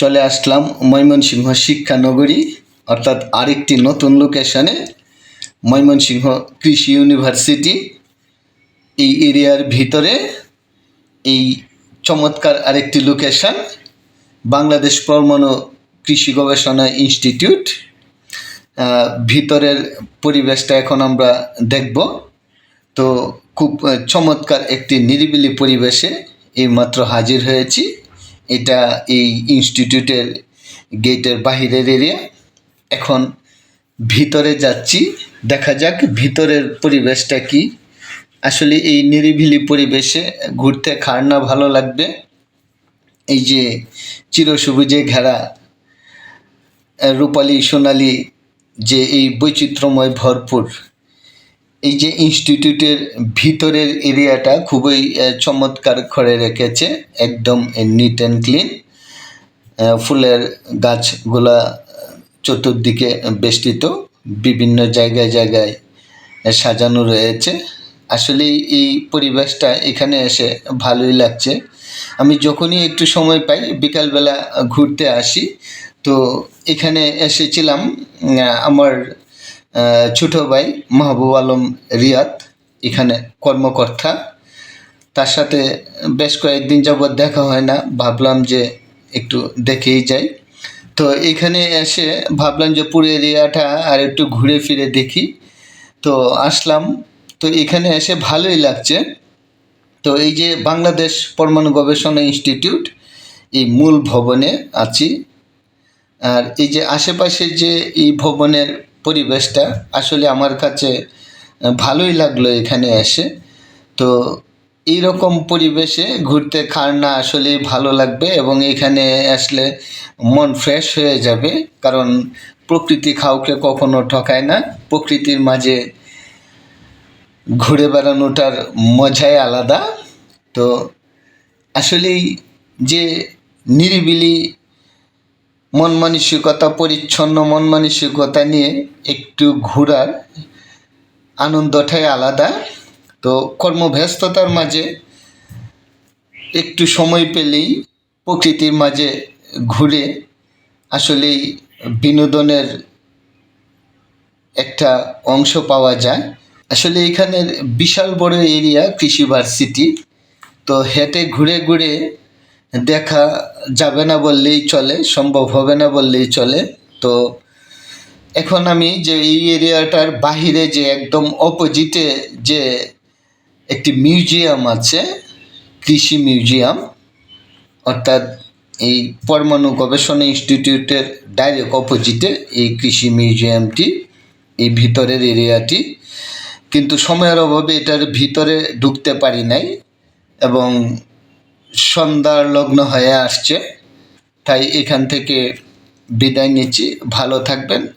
চলে আসলাম ময়মনসিংহ শিক্ষানগরী, অর্থাৎ আরেকটি নতুন লোকেশনে ময়মনসিংহ কৃষি ইউনিভার্সিটি। এই এরিয়ার ভিতরে এই চমৎকার আরেকটি লোকেশান বাংলাদেশ পরমাণু কৃষি গবেষণা ইনস্টিটিউট। ভিতরের পরিবেশটা এখন আমরা দেখব। তো খুব চমৎকার একটি নিরিবিলি পরিবেশে এইমাত্র হাজির হয়েছি। এটা এই ইনস্টিটিউটের গেটের বাহিরের এরিয়া এখন ভিতরে যাচ্ছি, দেখা যাক ভিতরের পরিবেশটা কি। আসলে এই নিরিবিলি পরিবেশে ঘুরতে খার না ভালো লাগবে। এই যে চিরসবুজে ঘেরা রূপালী সোনালি যে এই বৈচিত্র্যময় ভরপুর এই যে ইনস্টিটিউটের ভিতরের এরিয়াটা খুবই চমৎকার করে রেখেছে, একদম নিট অ্যান্ড ক্লিন ফুলের গাছগুলা চতুর্দিকে বেষ্টিত, বিভিন্ন জায়গায় জায়গায় সাজানো রয়েছে। আসলে এই পরিবেশটা এখানে এসে ভালোই লাগছে। আমি যখনই একটু সময় পাই, বিকালবেলা ঘুরতে আসি, তো এখানে এসেছিলাম আমার ছোট ভাই মাহবুব আলম রিয়াদ, এখানে কর্মকর্তা। তার সাথে বেশ কয়েকদিন যাবৎ দেখা হয় না, ভাবলাম যে একটু দেখেই যাই। তো এখানে এসে ভাবলাম যে পুরো এরিয়াটা আর একটু ঘুরে ফিরে দেখি। তো আসলাম। তো এখানে এসে ভালোই লাগছে। তো এই যে বাংলাদেশ পরমাণু গবেষণা ইনস্টিটিউট, এই মূল ভবনে আছি। আর এই যে আশেপাশে যে এই ভবনের পরিবেশটা আসলে আমার কাছে ভালোই লাগল এখানে এসে। তো এই রকম পরিবেশে ঘুরতে খার না আসলে ভালো লাগবে এবং এখানে আসলে মন ফ্রেশ হয়ে যাবে, কারণ প্রকৃতি কাউকে কখনো ঠকায় না। প্রকৃতির মাঝে ঘুরে বেড়ানোটার মজাই আলাদা। তো আসলেই যে নিরিবিলি মন মানসিকতা পরিচ্ছন্ন মন মানসিকতা নিয়ে একটু ঘোরার আনন্দটাই আলাদা। তো কর্মব্যস্ততার মাঝে একটু সময় পেলেই প্রকৃতির মাঝে ঘুরে আসলেই বিনোদনের একটা অংশ পাওয়া যায়। আসলে এখানের বিশাল বড় এরিয়া কৃষি ভার্সিটি তো হেঁটে ঘুরে ঘুরে দেখা যাবে না বললেই চলে, সম্ভব হবে না বললেই চলে। তো এখন আমি যে এই এরিয়াটার বাহিরে যে একদম অপোজিটে যে একটি মিউজিয়াম আছে, কৃষি মিউজিয়াম অর্থাৎ এই পরমাণু গবেষণা ইনস্টিটিউটের ডাইরেক্ট অপোজিটে এই কৃষি মিউজিয়ামটি এই ভিতরের এরিয়াটি কিন্তু সময়ের অভাবে এটার ভিতরে ঢুকতে পারি নাই এবং সন্ধ্যার লগ্ন হয়ে আসছে। তাই এখান থেকে বিদায় নিচ্ছি। ভালো থাকবেন।